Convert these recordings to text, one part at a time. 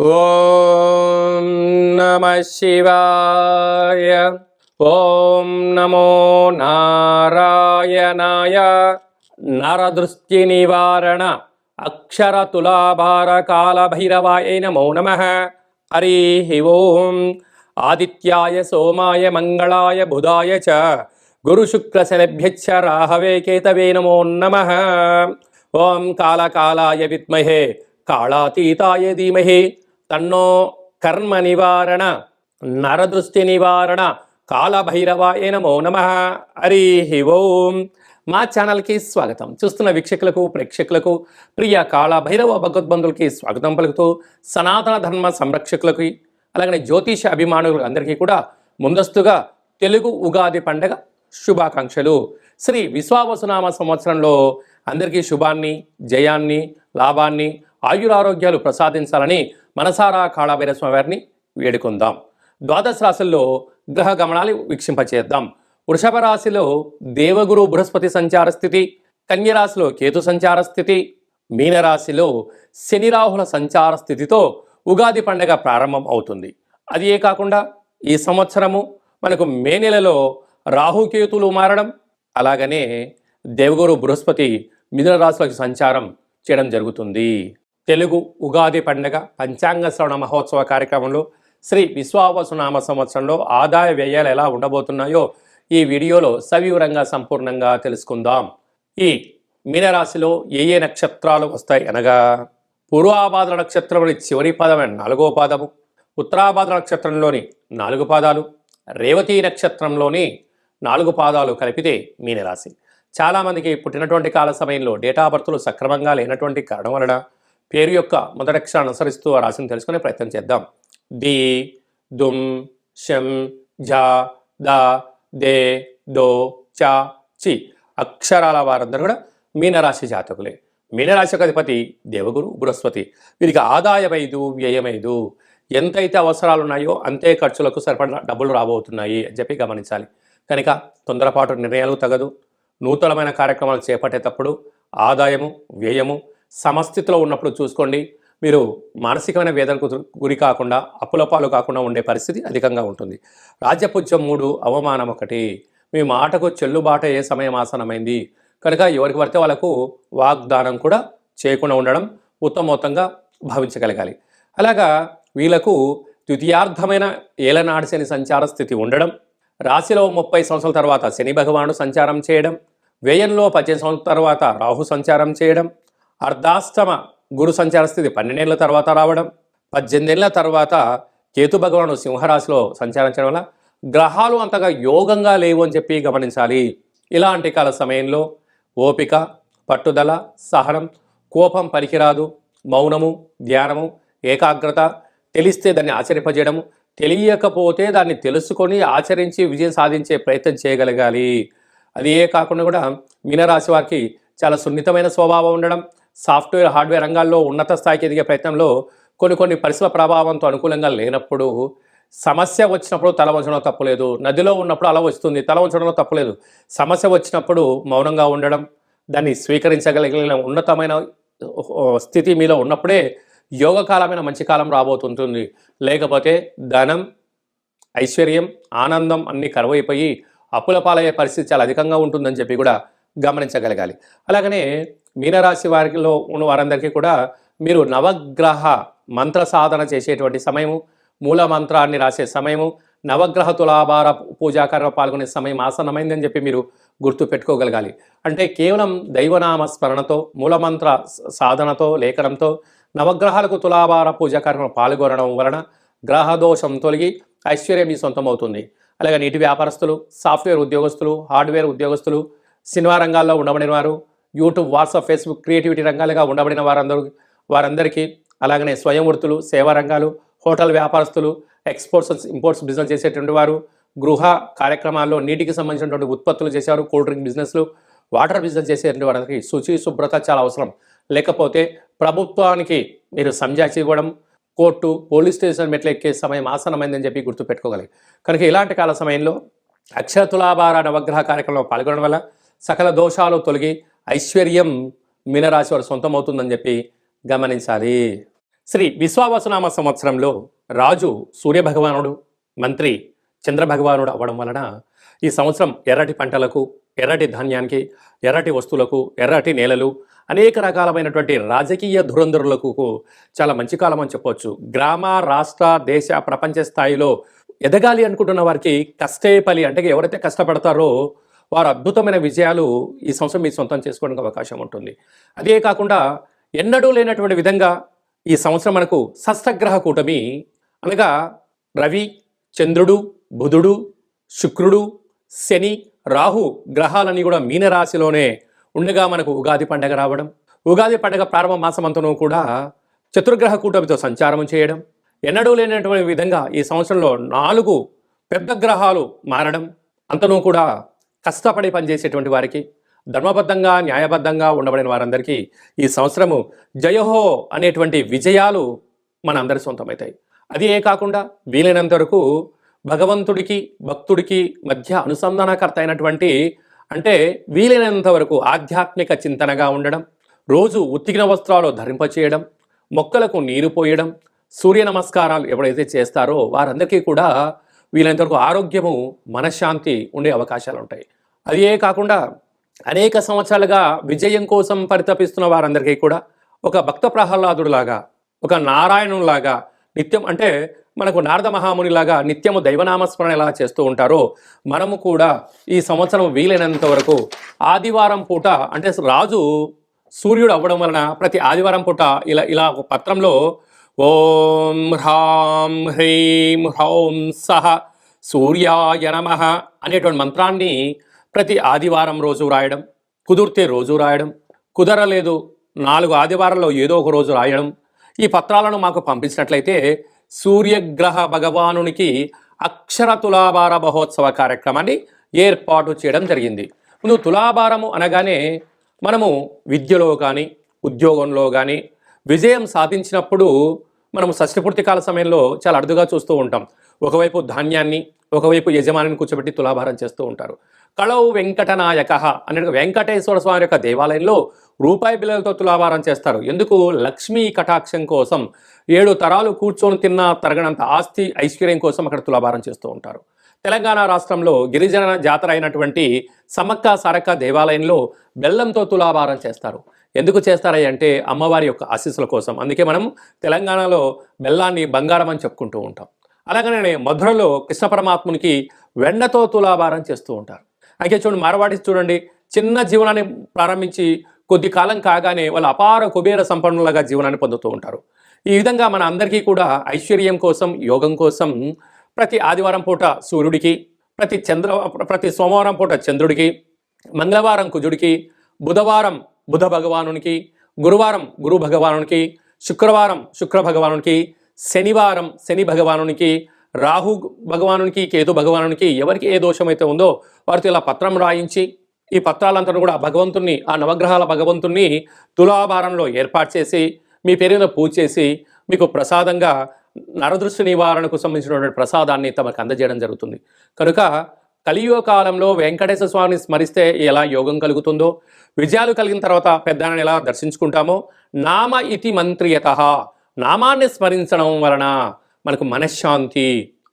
ఓం నమ శివాయ. ఓం నమో నారాయణాయ. నరదృష్టి నివారణ. అక్షర తులాభార కాల భైరవాయ నమో నమ. హరి ఓం. ఆదిత్యాయ సోమాయ మంగళాయ బుధాయ చ. గురుశుక్రశలభ్యచ్చ రాహవే కేతవే నమో నమ. ఓం కాళకాలాయ విద్మహే. కాళాతీతాయ ధీమహి. తన్నో కర్మ నివారణ నరదృష్టి నివారణ కాలభైరవాయ నమో నమ హరి ఓం మా ఛానల్కి స్వాగతం. చూస్తున్న వీక్షకులకు ప్రేక్షకులకు ప్రియ కాళభైరవ భగవద్బంధులకి స్వాగతం పలుకుతూ సనాతన ధర్మ సంరక్షకులకి అలాగనే జ్యోతిష అభిమానులు అందరికీ కూడా ముందస్తుగా తెలుగు ఉగాది పండగ శుభాకాంక్షలు. శ్రీ విశ్వావసునామ సంవత్సరంలో అందరికీ శుభాన్ని జయాన్ని లాభాన్ని ఆయురారోగ్యాలు ప్రసాదించాలని మనసారా కాళాభైర వారిని వేడుకుందాం. ద్వాదశ రాశుల్లో గ్రహ గమనాలు వీక్షింపచేద్దాం. వృషభ రాశిలో దేవగురు బృహస్పతి సంచార స్థితి కన్యరాశిలో కేతు సంచార స్థితి మీనరాశిలో శనిరాహుల సంచార స్థితితో ఉగాది పండగ ప్రారంభం అవుతుంది. అది ఏ కాకుండా ఈ సంవత్సరము మనకు మే నెలలో రాహుకేతులు మారడం అలాగనే దేవగురు బృహస్పతి మిథున రాశులకు సంచారం చేయడం జరుగుతుంది. తెలుగు ఉగాది పండగ పంచాంగ శ్రవణ మహోత్సవ కార్యక్రమంలో శ్రీ విశ్వావసునామ సంవత్సరంలో ఆదాయ వ్యయాలు ఎలా ఉండబోతున్నాయో ఈ వీడియోలో సవివరంగా సంపూర్ణంగా తెలుసుకుందాం. ఈ మీనరాశిలో ఏ ఏ నక్షత్రాలు వస్తాయి అనగా పూర్వాభాద్ర నక్షత్రంలోని చివరి పాదమైన నాలుగో పాదము ఉత్తరాభాద్ర నక్షత్రంలోని నాలుగు పాదాలు రేవతి నక్షత్రంలోని నాలుగు పాదాలు కలిపితే మీనరాశి. చాలామందికి పుట్టినటువంటి కాల సమయంలో డేటా బర్త్లు సక్రమంగా లేనటువంటి కారణం వలన పేరు యొక్క మొదటక్షరం అనుసరిస్తూ ఆ రాశిని తెలుసుకునే ప్రయత్నం చేద్దాం. ది దుమ్ షం ఝా ద దే దో చ చి అక్షరాల వారందరూ కూడా మీనరాశి జాతకులే. మీనరాశి అధిపతి దేవగురు బృహస్పతి. వీరికి ఆదాయం ఐదు వ్యయం ఐదు ఎంతైతే అవసరాలు ఉన్నాయో అంతే ఖర్చులకు సరిపడా డబ్బులు రాబోతున్నాయి అని చెప్పి గమనించాలి. కనుక తొందరపాటు నిర్ణయాలు తగదు. నూతనమైన కార్యక్రమాలు చేపట్టేటప్పుడు ఆదాయము వ్యయము సమస్థితిలో ఉన్నప్పుడు చూసుకోండి. మీరు మానసికమైన వేదనకు గురి కాకుండా అప్పుల పాలు కాకుండా ఉండే పరిస్థితి అధికంగా ఉంటుంది. రాజ్యపుజ్యం మూడు అవమానం ఒకటి. మీ మాటకు చెల్లుబాట ఏ సమయం ఆసనమైంది కనుక ఎవరికి పడితే వాళ్ళకు వాగ్దానం కూడా చేయకుండా ఉండడం ఉత్తమోత్తంగా భావించగలగాలి. అలాగా వీళ్ళకు ద్వితీయార్థమైన ఏలనాడు శని సంచార స్థితి ఉండడం రాశిలో ముప్పై సంవత్సరాల తర్వాత శని భగవానుడు సంచారం చేయడం వ్యయంలో పద్దెనిమిది సంవత్సరాల తర్వాత రాహు సంచారం చేయడం అర్ధాష్టమ గురు సంచార స్థితి పన్నెండేళ్ళ తర్వాత రావడం పద్దెనిమిదేళ్ళ తర్వాత కేతు భగవాను సింహరాశిలో సంచరించడం వల్ల గ్రహాలు అంతగా యోగంగా లేవు అని చెప్పి గమనించాలి. ఇలాంటి కాల సమయంలో ఓపిక పట్టుదల సహనం కోపం పనికిరాదు మౌనము ధ్యానము ఏకాగ్రత తెలిస్తే దాన్ని ఆచరింపజేయడము తెలియకపోతే దాన్ని తెలుసుకొని ఆచరించి విజయం సాధించే ప్రయత్నం చేయగలగాలి. అదే కాకుండా కూడా మీనరాశి వారికి చాలా సున్నితమైన స్వభావం ఉండడం సాఫ్ట్వేర్ హార్డ్వేర్ రంగాల్లో ఉన్నత స్థాయికి ఎదిగే ప్రయత్నంలో కొన్ని కొన్ని పరిశ్రమ ప్రభావంతో అనుకూలంగా లేనప్పుడు సమస్య వచ్చినప్పుడు తల వంచడం తప్పులేదు నదిలో ఉన్నప్పుడు అలా వస్తుంది తల వంచడంలో తప్పులేదు సమస్య వచ్చినప్పుడు మౌనంగా ఉండడం దాన్ని స్వీకరించగలిగిన ఉన్నతమైన స్థితి మీలో ఉన్నప్పుడే యోగకాలమైన మంచి కాలం రాబోతుంటుంది. లేకపోతే ధనం ఐశ్వర్యం ఆనందం అన్నీ కరువైపోయి అప్పుల పాలయ్యే పరిస్థితి చాలా అధికంగా ఉంటుందని చెప్పి కూడా గమనించగలగాలి. అలాగనే మీనరాశి వారిలో ఉన్న వారందరికీ కూడా మీరు నవగ్రహ మంత్ర సాధన చేసేటువంటి సమయము మూల మంత్రాన్ని రాసే సమయము నవగ్రహ తులాభార పూజాకారంలో పాల్గొనే సమయం ఆసన్నమైందని చెప్పి మీరు గుర్తు పెట్టుకోగలగాలి. అంటే కేవలం దైవనామ స్మరణతో మూలమంత్ర సాధనతో లేఖనంతో నవగ్రహాలకు తులాభార పూజా కార్యక్రమం పాల్గొనడం వలన గ్రహదోషం తొలగి ఐశ్వర్యం మీ సొంతమవుతుంది. అలాగే నీటి వ్యాపారస్తులు సాఫ్ట్వేర్ ఉద్యోగస్తులు హార్డ్వేర్ ఉద్యోగస్తులు సినిమా రంగాల్లో ఉండబడిన వారు యూట్యూబ్ వాట్సాప్ ఫేస్బుక్ క్రియేటివిటీ రంగాలుగా ఉండబడిన వారందరూ వారందరికీ అలాగనే స్వయం వృత్తులు సేవా రంగాలు హోటల్ వ్యాపారస్తులు ఎక్స్పోర్ట్స్ ఇంపోర్ట్స్ బిజినెస్ చేసేటువంటి వారు గృహ కార్యక్రమాల్లో నీటికి సంబంధించినటువంటి ఉత్పత్తులు చేసేవారు కూల్ డ్రింక్ బిజినెస్లు వాటర్ బిజినెస్ చేసేటువంటి వారికి శుచి శుభ్రత చాలా అవసరం. లేకపోతే ప్రభుత్వానికి మీరు సంజాచి ఇవ్వడం కోర్టు పోలీస్ స్టేషన్ మెట్లు ఎక్కే సమయం ఆసనమైందని చెప్పి గుర్తుపెట్టుకోగలి కనుక ఇలాంటి కాల సమయంలో అక్షర తులాభార నవగ్రహ కార్యక్రమంలో పాల్గొనడం వల్ల సకల దోషాలు తొలగి ఐశ్వర్యం మీనరాశి వారు సొంతమవుతుందని చెప్పి గమనించాలి. శ్రీ విశ్వావసునామ సంవత్సరంలో రాజు సూర్యభగవానుడు మంత్రి చంద్రభగవానుడు అవ్వడం వలన ఈ సంవత్సరం ఎర్రటి పంటలకు ఎర్రటి ధాన్యానికి ఎర్రటి వస్తువులకు ఎర్రటి నేలలు అనేక రకాలమైనటువంటి రాజకీయ ధురంధరులకు చాలా మంచి కాలం అని చెప్పవచ్చు గ్రామ రాష్ట్ర దేశ ప్రపంచ స్థాయిలో ఎదగాలి అనుకుంటున్న వారికి కష్టే పలి అంటే ఎవరైతే కష్టపడతారో వారు అద్భుతమైన విజయాలు ఈ సంవత్సరం మీ సొంతం చేసుకోవడానికి అవకాశం ఉంటుంది. అదే కాకుండా ఎన్నడూ లేనటువంటి విధంగా ఈ సంవత్సరం మనకు షష్టగ్రహ కూటమి అనగా రవి చంద్రుడు బుధుడు శుక్రుడు శని రాహు గ్రహాలన్నీ కూడా మీనరాశిలోనే ఉండగా మనకు ఉగాది పండగ రావడం ఉగాది పండగ ప్రారంభ మాసమంతను కూడా చతుర్గ్రహ కూటమితో సంచారం చేయడం ఎన్నడూ లేనటువంటి విధంగా ఈ సంవత్సరంలో నాలుగు పెద్ద గ్రహాలు మారడం అంతనూ కూడా కష్టపడి పనిచేసేటువంటి వారికి ధర్మబద్ధంగా న్యాయబద్ధంగా ఉండబడిన వారందరికీ ఈ సంవత్సరము జయహో అనేటువంటి విజయాలు మన అందరి సొంతమవుతాయి అది ఏ కాకుండా వీలైనంత వరకు భగవంతుడికి భక్తుడికి మధ్య అనుసంధానకర్త అయినటువంటి అంటే వీలైనంత వరకు ఆధ్యాత్మిక చింతనగా ఉండడం రోజు ఉత్తిగిన వస్త్రాలు ధరింపచేయడం మొక్కలకు నీరు పోయడం సూర్య నమస్కారాలు ఎవరైతే చేస్తారో వారందరికీ కూడా వీలైనంత వరకు ఆరోగ్యము మనశ్శాంతి ఉండే అవకాశాలు ఉంటాయి అదే కాకుండా అనేక సంవత్సరాలుగా విజయం కోసం పరితపిస్తున్న వారందరికీ కూడా ఒక భక్త ప్రహ్లాదుడిలాగా ఒక నారాయణులాగా నిత్యం అంటే మనకు నారద మహామునిలాగా నిత్యము దైవనామస్మరణ ఎలా చేస్తూ ఉంటారో మనము కూడా ఈ సంవత్సరం వీలైనంత వరకు ఆదివారం పూట అంటే రాజు సూర్యుడు అవ్వడం వలన ప్రతి ఆదివారం పూట ఇలా ఇలా ఒక పత్రంలో ఓం హ్రాం హ్రీం హ్రౌం సహ సూర్యాయ నమ అనేటువంటి మంత్రాన్ని ప్రతి ఆదివారం రోజు రాయడం కుదిరితే రోజు రాయడం కుదరలేదు నాలుగు ఆదివారాల్లో ఏదో ఒక రోజు రాయడం ఈ పత్రాలను మాకు పంపించినట్లయితే సూర్యగ్రహ భగవానునికి అక్షర తులాభార మహోత్సవ కార్యక్రమాన్ని ఏర్పాటు చేయడం జరిగింది. ముందు తులాభారము అనగానే మనము విద్యలో కానీ ఉద్యోగంలో కానీ విజయం సాధించినప్పుడు మనము షష్ఠపూర్తి కాల సమయంలో చాలా అరుదుగా చూస్తూ ఉంటాం. ఒకవైపు ధాన్యాన్ని ఒకవైపు యజమానిని కూర్చోబెట్టి తులాభారం చేస్తూ ఉంటారు. కళవు వెంకటనాయక అనే వెంకటేశ్వర స్వామి యొక్క దేవాలయంలో రూపాయి బిల్లలతో తులాభారం చేస్తారు. ఎందుకు? లక్ష్మీ కటాక్షం కోసం ఏడు తరాలు కూర్చొని తిన్న తరగనంత ఆస్తి ఐశ్వర్యం కోసం అక్కడ తులాభారం చేస్తూ ఉంటారు. తెలంగాణ రాష్ట్రంలో గిరిజన జాతర అయినటువంటి సమ్మక్క సారక్క దేవాలయంలో బెల్లంతో తులాభారం చేస్తారు. ఎందుకు చేస్తారై అంటే అమ్మవారి యొక్క ఆశీస్సుల కోసం. అందుకే మనం తెలంగాణలో బెల్లాన్ని బంగారం అని చెప్పుకుంటూ ఉంటాం. అలాగనే మధురలో కృష్ణ పరమాత్మునికి వెన్నతో తులాభారం చేస్తూ ఉంటారు. అయితే చూడండి మార్వాడి చూడండి చిన్న జీవనాన్ని ప్రారంభించి కొద్ది కాలం కాగానే వాళ్ళు అపార కుబేర సంపన్నులుగా జీవనాన్ని పొందుతూ ఉంటారు. ఈ విధంగా మన అందరికీ కూడా ఐశ్వర్యం కోసం యోగం కోసం ప్రతి ఆదివారం పూట సూర్యుడికి ప్రతి చంద్ర ప్రతి సోమవారం పూట చంద్రుడికి మంగళవారం కుజుడికి బుధవారం బుధ భగవానునికి గురువారం గురు భగవానునికి శుక్రవారం శుక్ర భగవానునికి శనివారం శని భగవానునికి రాహు భగవానునికి కేతు భగవానునికి ఎవరికి ఏ దోషం అయితే ఉందో వారితో ఇలా పత్రం రాయించి ఈ పత్రాలంతా కూడా భగవంతుణ్ణి ఆ నవగ్రహాల భగవంతుణ్ణి తులాభారంలో ఏర్పాటు చేసి మీ పేరున పూజ చేసి మీకు ప్రసాదంగా నరదృష్టి నివారణకు సంబంధించినటువంటి ప్రసాదాన్ని తమకు అందజేయడం జరుగుతుంది. కనుక కలియుగ కాలంలో వెంకటేశ్వర స్వామిని స్మరిస్తే ఎలా యోగం కలుగుతుందో విజయాలు కలిగిన తర్వాత పెద్దలను ఎలా దర్శించుకుంటామో నామ ఇతి మంత్రియత నామాన్ని స్మరించడం వలన మనకు మనశ్శాంతి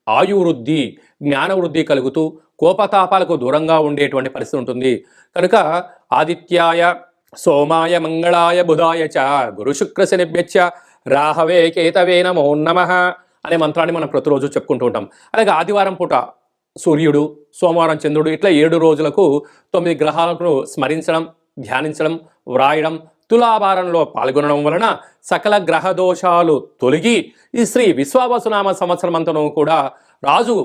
ఆయువృద్ధి జ్ఞానవృద్ధి కలుగుతూ కోపతాపాలకు దూరంగా ఉండేటువంటి పరిస్థితి ఉంటుంది. కనుక ఆదిత్యాయ సోమాయ మంగళాయ బుధాయ చ గురు శుక్ర రాహవే కేతవే నమో నమ అనే మంత్రాన్ని మనం ప్రతిరోజు చెప్పుకుంటూ ఉంటాం. అలాగే ఆదివారం పూట సూర్యుడు సోమవారం చంద్రుడు ఇట్లా ఏడు రోజులకు తొమ్మిది గ్రహాలను స్మరించడం ధ్యానించడం వ్రాయడం తులాభారంలో పాల్గొనడం వలన సకల గ్రహ దోషాలు తొలగి ఈ శ్రీ విశ్వావసునామ సంవత్సరం అంతను కూడా రాజు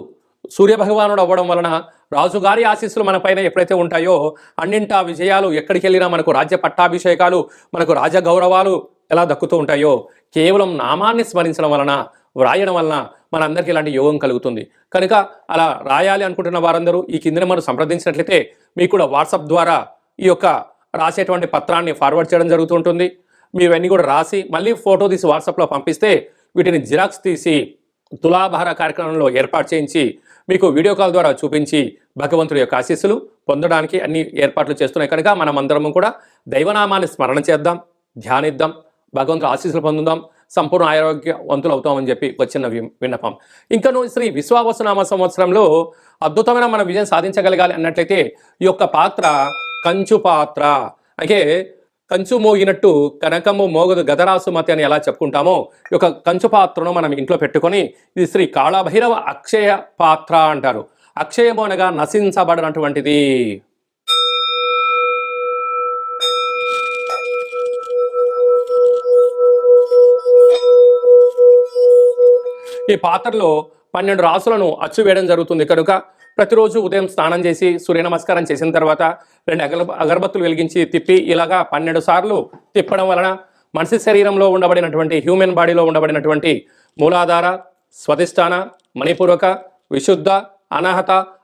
సూర్యభగవానుడు అవ్వడం వలన రాజుగారి ఆశీస్సులు మన పైన ఎప్పుడైతే ఉంటాయో అన్నింటా విజయాలు ఎక్కడికి వెళ్ళినా మనకు రాజ్య పట్టాభిషేకాలు మనకు రాజ గౌరవాలు ఎలా దక్కుతూ ఉంటాయో కేవలం నామాన్ని స్మరించడం వలన వ్రాయడం వలన మనందరికీ ఇలాంటి యోగం కలుగుతుంది. కనుక అలా రాయాలి అనుకుంటున్న వారందరూ ఈ కిందన మనం సంప్రదించినట్లయితే మీకు కూడా వాట్సాప్ ద్వారా ఈ యొక్క రాసేటువంటి పత్రాన్ని ఫార్వర్డ్ చేయడం జరుగుతుంటుంది మీవన్నీ కూడా రాసి మళ్ళీ ఫోటో తీసి వాట్సాప్లో పంపిస్తే వీటిని జిరాక్స్ తీసి తులాభార కార్యక్రమంలో ఏర్పాటు చేయించి మీకు వీడియో కాల్ ద్వారా చూపించి భగవంతుడి యొక్క ఆశీస్సులు పొందడానికి అన్ని ఏర్పాట్లు చేస్తున్నాయి. కనుక మనం కూడా దైవనామాన్ని స్మరణ చేద్దాం ధ్యానిద్దాం భగవంతుడు ఆశీస్సులు పొందుదాం సంపూర్ణ ఆరోగ్యవంతులు అవుతామని చెప్పి వచ్చిన వి- విన్నపం. ఇంకను శ్రీ విశ్వావసనామ సంవత్సరంలో అద్భుతమైన మన విజయం సాధించగలగాలి అన్నట్లయితే ఈ యొక్క పాత్ర కంచు పాత్ర. అంటే కంచు మోగినట్టు కనకము మోగదు గదరాసుమతి అని ఎలా చెప్పుకుంటామో ఈ యొక్క కంచు పాత్రను మనం ఇంట్లో పెట్టుకొని ఇది శ్రీ కాళభైరవ అక్షయ పాత్ర అంటారు. అక్షయము అనగా నశించబడినటువంటిది. ఈ పాత్రలో పన్నెండు రాసులను అచ్చు వేయడం జరుగుతుంది. కనుక ప్రతిరోజు ఉదయం స్నానం చేసి సూర్య నమస్కారం చేసిన తర్వాత రెండు అగల అగరబత్తులు వెలిగించి తిప్పి ఇలాగా పన్నెండు సార్లు తిప్పడం వలన మనిషి శరీరంలో ఉండబడినటువంటి హ్యూమన్ బాడీలో ఉండబడినటువంటి మూలాధార స్వధిష్టాన మణిపూర్వక విశుద్ధ అనాహత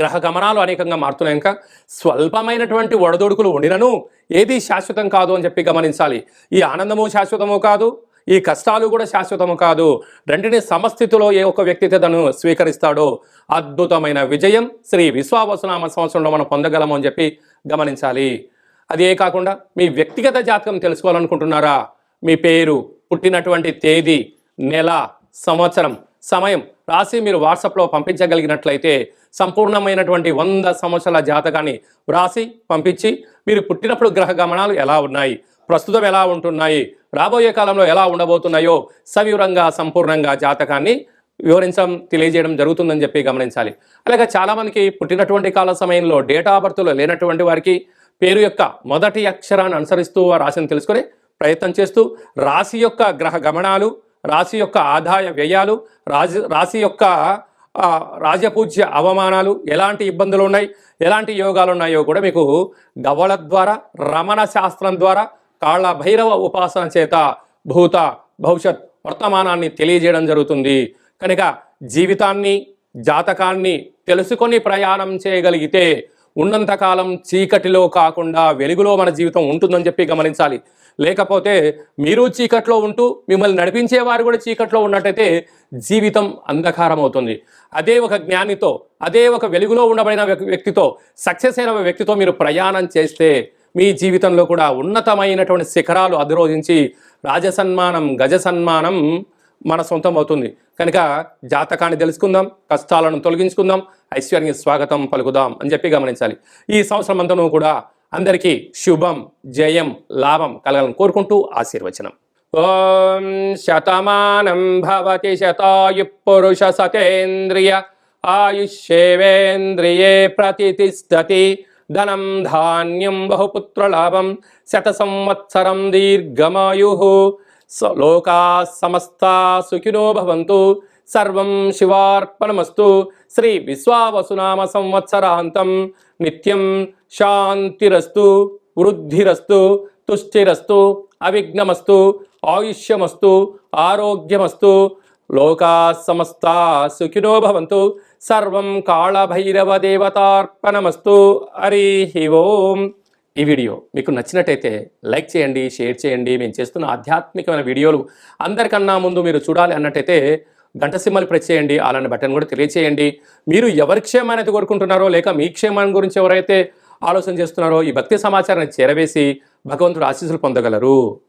గ్రహ గమనాలు అనేకంగా మారుతున్నాయి. ఇంకా స్వల్పమైనటువంటి ఒడదొడుకులు ఉండినను ఏది శాశ్వతం కాదు అని చెప్పి గమనించాలి. ఈ ఆనందము శాశ్వతము కాదు ఈ కష్టాలు కూడా శాశ్వతము కాదు. రెండిని సమస్థితిలో ఏ ఒక్క వ్యక్తి తను స్వీకరిస్తాడో అద్భుతమైన విజయం శ్రీ విశ్వావసునామ సంవత్సరంలో మనం పొందగలము అని చెప్పి గమనించాలి. అదే కాకుండా మీ వ్యక్తిగత జాతకం తెలుసుకోవాలనుకుంటున్నారా? మీ పేరు పుట్టినటువంటి తేదీ నెల సంవత్సరం సమయం రాసి మీరు వాట్సాప్లో పంపించగలిగినట్లయితే సంపూర్ణమైనటువంటి వంద సంవత్సరాల జాతకాన్ని వ్రాసి పంపించి మీరు పుట్టినప్పుడు గ్రహ గమనాలు ఎలా ఉన్నాయి ప్రస్తుతం ఎలా ఉంటున్నాయి రాబోయే కాలంలో ఎలా ఉండబోతున్నాయో సవివరంగా సంపూర్ణంగా జాతకాన్ని వివరించడం తెలియజేయడం జరుగుతుందని చెప్పి గమనించాలి. అలాగే చాలామందికి పుట్టినటువంటి కాల సమయంలో డేటా బర్త్లో లేనటువంటి వారికి పేరు యొక్క మొదటి అక్షరాన్ని అనుసరిస్తూ రాశిని తెలుసుకొని ప్రయత్నం చేస్తూ రాశి యొక్క గ్రహ గమనాలు రాశి యొక్క ఆదాయ వ్యయాలు రాజ రాశి యొక్క రాజపూజ్య అవమానాలు ఎలాంటి ఇబ్బందులు ఉన్నాయి ఎలాంటి యోగాలు ఉన్నాయో కూడా మీకు గవళ ద్వారా రమణ శాస్త్రం ద్వారా కాళ్ళ భైరవ ఉపాసన చేత భూత భవిష్యత్ వర్తమానాన్ని తెలియజేయడం జరుగుతుంది. కనుక జీవితాన్ని జాతకాన్ని తెలుసుకొని ప్రయాణం చేయగలిగితే ఉన్నంతకాలం చీకటిలో కాకుండా వెలుగులో మన జీవితం ఉంటుందని చెప్పి గమనించాలి. లేకపోతే మీరు చీకట్లో ఉంటూ మిమ్మల్ని నడిపించే వారు కూడా చీకట్లో ఉన్నట్టయితే జీవితం అంధకారం అవుతుంది అదే ఒక జ్ఞానితో అదే ఒక వెలుగులో ఉండబడిన వ్యక్- వ్యక్తితో సక్సెస్ అయిన వ్యక్తితో మీరు ప్రయాణం చేస్తే మీ జీవితంలో కూడా ఉన్నతమైనటువంటి శిఖరాలు అధిరోధించి రాజసన్మానం గజ సన్మానం మన సొంతం అవుతుంది. కనుక జాతకాన్ని తెలుసుకుందాం కష్టాలను తొలగించుకుందాం ఐశ్వర్యానికి స్వాగతం పలుకుదాం అని చెప్పి గమనించాలి. ఈ సంవత్సరం అంతను కూడా అందరికీ శుభం జయం లాభం కలగాలని కోరుకుంటూ ఆశీర్వచనం. ఓం శతమానం భవతి శతాయు పురుష సతేంద్రియ ఆయుష్యేవేంద్రియే ప్రతిష్టతి ధనం ధాన్యం బహుపుత్రలాభం శత సంవత్సరం దీర్ఘమాయు. లోకా సమస్త సుఖినో భవంతు. సర్వం శివార్పణమస్తు. శ్రీ విశ్వావసునామ సంవత్సరాంతం. నిత్యం శాంతిరస్తు వృద్ధిరస్తు తుష్టిరస్తు అవిఘ్నమస్తు ఆయుష్యమస్తు ఆరోగ్యమస్తు. లోకా సమస్తా సుఖినో భవంతు. సర్వం కాళభైరవ దేవతార్పణమస్తు. హరి ఓం. ఈ వీడియో మీకు నచ్చినట్టయితే లైక్ చేయండి షేర్ చేయండి. మేము చేస్తున్న ఆధ్యాత్మికమైన వీడియోలు అందరికన్నా ముందు మీరు చూడాలి అన్నట్టయితే గంట సింహలు ప్రెస్ చేయండి అలాంటి బటన్ కూడా తెలియచేయండి. మీరు ఎవరి క్షేమాన్ని అయితే కోరుకుంటున్నారో లేక మీ క్షేమాన్ని గురించి ఎవరైతే ఆలోచన చేస్తున్నారో ఈ భక్తి సమాచారాన్ని చేరవేసి భగవంతుడు ఆశీస్సులు పొందగలరు.